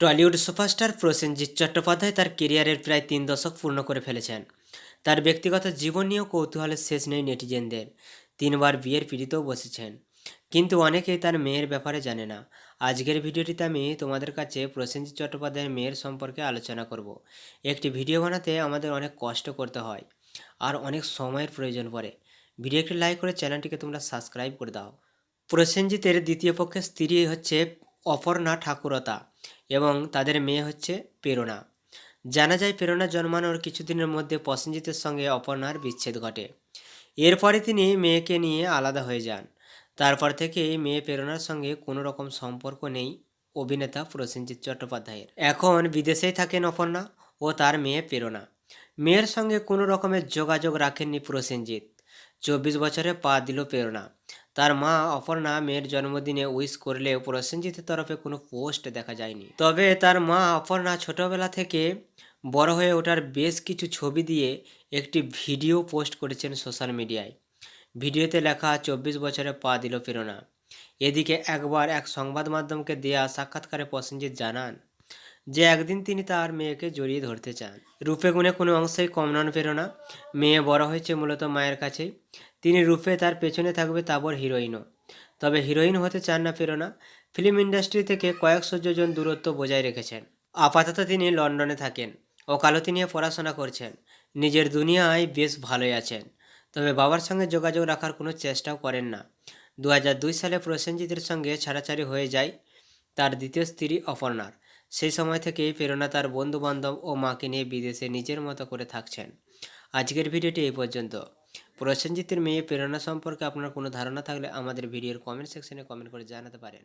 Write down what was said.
Tollywood superstar Prosenjit Chattopadhyay তার কেরিয়ারের প্রায় তিন দশক পূর্ণ করে ফেলেছেন। তার ব্যক্তিগত জীবন নিয়েও কৌতূহলের শেষ নেই নেটিজেনদের। তিনবার বিয়ের পিড়িতেও বসেছেন। কিন্তু অনেকেই তার মেয়ের ব্যাপারে জানে না। আজকের ভিডিওটিতে আমি তোমাদের কাছে প্রসেনজিৎ চট্টোপাধ্যায়ের মেয়ের সম্পর্কে আলোচনা করব। একটি ভিডিও বানাতে আমাদের অনেক কষ্ট করতে হয় আর অনেক সময়ের প্রয়োজন পড়ে। ভিডিওটি লাইক করে চ্যানেলটিকে তোমরা সাবস্ক্রাইব করে দাও। প্রসেনজিতের দ্বিতীয় পক্ষের স্ত্রী হচ্ছে অপর্ণা ঠাকুরতা। এবং তাদের মেয়ে হচ্ছে প্রেরণা জানা যায় প্রেরণা জন্মানোর কিছুদিনের মধ্যে প্রসেনজিতের সঙ্গে অপর্ণার বিচ্ছেদ ঘটে। এরপরে তিনি মেয়েকে নিয়ে আলাদা হয়ে যান। তারপর থেকে মেয়ে প্রেরণার সঙ্গে কোনো রকম সম্পর্ক নেই অভিনেতা প্রসেনজিৎ চট্টোপাধ্যায়ের। এখন বিদেশেই থাকেন অপর্ণা ও তার মেয়ে প্রেরণা মেয়ের সঙ্গে কোনো রকমের যোগাযোগ রাখেননি প্রসেনজিৎ। চব্বিশ বছরে পা দিল প্রেরণা তার মা অপর্ণা মেয়ের জন্মদিনে উইশ করলেও প্রসেনজিতের তরফে কোনো পোস্ট দেখা যায়নি। তবে তার মা অপর্ণা ছোটবেলা থেকে বড় হয়ে ওঠার বেশ কিছু ছবি দিয়ে একটি ভিডিও পোস্ট করেছেন সোশ্যাল মিডিয়ায়। ভিডিওতে লেখা, চব্বিশ বছরে পা দিল প্রেরণা। এদিকে একবার এক সংবাদ মাধ্যমকে দেয়া সাক্ষাৎকারে প্রসেনজিৎ জানান যে একদিন তিনি তার মেয়েকে জড়িয়ে ধরতে চান। রূপে গুণে কোনো অংশেই কম নন প্রেরণা। মেয়ে বড় হয়েছে মূলত মায়ের কাছেই তিনি রূপে তার পেছনে থাকবে তারপর হিরোইনও। তবে হিরোইন হতে চান না প্রেরণা। ফিল্ম ইন্ডাস্ট্রি থেকে কয়েকশো দূরত্ব বজায় রেখেছেন। আপাতত তিনি লন্ডনে থাকেন ওকালতি নিয়ে পড়াশোনা করছেন। নিজের দুনিয়ায় বেশ ভালোই আছেন। তবে বাবার সঙ্গে যোগাযোগ রাখার কোনো চেষ্টাও করেন না। দু হাজার দুই সালে প্রসেনজিতের সঙ্গে ছাড়াছাড়ি হয়ে যায় তার দ্বিতীয় স্ত্রী অপর্ণার। সেই সময় থেকেই প্রেরণা তার বন্ধুবান্ধব ও মাকে নিয়ে বিদেশে নিজের মতো করে থাকছেন। আজকের ভিডিওটি এই পর্যন্ত। প্রসেনজিতের মেয়ে প্রেরণা সম্পর্কে আপনার কোনো ধারণা থাকলে আমাদের ভিডিওর কমেন্ট সেকশনে কমেন্ট করে জানাতে পারেন।